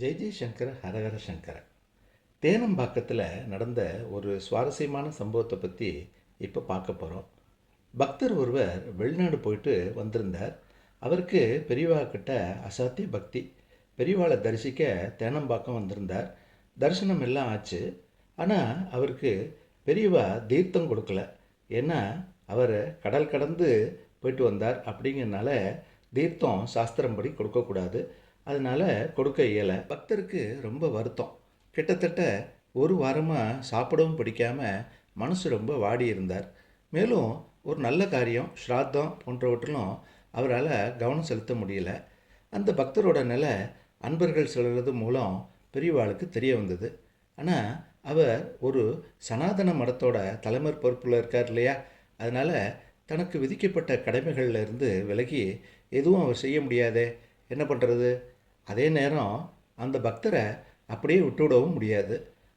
ஜெய் ஜெய் சங்கர ஹரஹர சங்கர. தேனம்பாக்கத்தில் நடந்த ஒரு சுவாரஸ்யமான சம்பவத்தை பற்றி இப்போ பார்க்க போகிறோம் பக்தர் ஒருவர் வெளிநாடு போயிட்டு வந்திருந்தார். அவருக்கு பெரியவா கிட்ட அசாத்திய பக்தி. பெரியவாளை தரிசிக்க தேனம்பாக்கம் வந்திருந்தார். தரிசனம் எல்லாம் ஆச்சு. ஆனால் அவருக்கு பெரியவா தீர்த்தம் கொடுக்கல. ஏன்னா அவர் கடல் கடந்து போயிட்டு வந்தார் அப்படிங்கிறனால தீர்த்தம் சாஸ்திரம்படி கொடுக்கக்கூடாது. அதனால் கொடுக்க இயலை. பக்தருக்கு ரொம்ப வருத்தம். கிட்டத்தட்ட ஒரு வாரமாக சாப்பிடவும் பிடிக்காமல் மனசு ரொம்ப வாடி இருந்தார். மேலும் ஒரு நல்ல காரியம் ஸ்ராத்தம் போன்றவற்றிலும் அவரால் கவனம் செலுத்த முடியல. அந்த பக்தரோட நிலை அன்பர்கள் சொல்கிறது மூலம் பெரியவாளுக்கு தெரிய வந்தது. ஆனால் அவர் ஒரு சனாதன மடத்தோட தலைமர் பொறுப்பில் இருக்கார் இல்லையா? அதனால் தனக்கு விதிக்கப்பட்ட கடமைகளில் இருந்து விலகி எதுவும் அவர் செய்ய முடியாதே. என்ன பண்ணுறது அதே நேரம் அந்த பக்தரை அப்படியே விட்டுவிடவும் முடியாது.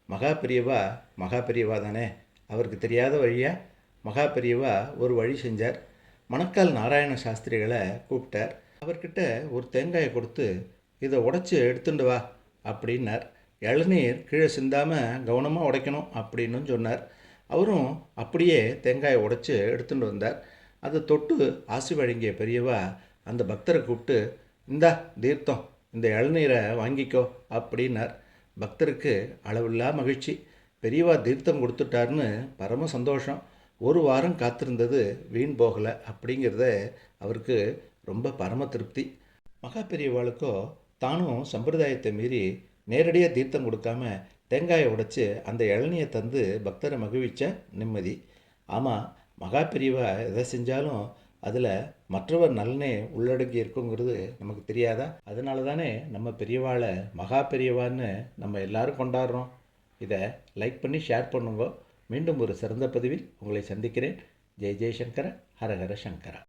மகா பெரியவா மகா பெரியவா தானே? அவருக்கு தெரியாத வழியா மகா பெரியவா ஒரு வழி செஞ்சார். மணக்கால் நாராயண சாஸ்திரிகளை கூப்பிட்டார். அவர்கிட்ட ஒரு தேங்காயை கொடுத்து இதை உடைச்சி எடுத்துட்டு வா அப்படின்னார். இளநீர் கீழே சிந்தாமல் கவனமாக உடைக்கணும் அப்படின்னு சொன்னார். அவரும் அப்படியே தேங்காயை உடைச்சி எடுத்துட்டு வந்தார். அதை தொட்டு ஆசி வழங்கிய பெரியவா அந்த பக்தரை கூப்பிட்டு இந்தா தீர்த்தம். இந்த இளநீரை வாங்கிக்கோ அப்படின்னார். பக்தருக்கு அளவில்லா மகிழ்ச்சி. பெரியவா தீர்த்தம் கொடுத்துட்டாருன்னு பரம சந்தோஷம். ஒரு வாரம் காத்திருந்தது வீண் போகலை அப்படிங்கிறத அவருக்கு ரொம்ப பரம திருப்தி. மகா பெரியவாளுக்கோ தானும் சம்பிரதாயத்தை மீறி நேரடியாக தீர்த்தம் கொடுக்காம தேங்காயை உடைச்சி அந்த இளநியை தந்து பக்தரை மகிழ்விச்ச நிம்மதி. ஆமாம் மகா பெரியவா எதை செஞ்சாலும் அதில் மற்றவர் நலனே உள்ளடக்கி இருக்குங்கிறது நமக்கு தெரியாதா? அதனால தானே நம்ம பெரியவாளை மகா பெரியவான்னு நம்ம எல்லாரும் கொண்டாடுறோம். இதை லைக் பண்ணி ஷேர் பண்ணுங்க. மீண்டும் ஒரு சிறந்த பதிவில் உங்களை சந்திக்கிறேன். ஜெய் ஜெய்சங்கர ஹரஹர சங்கரா.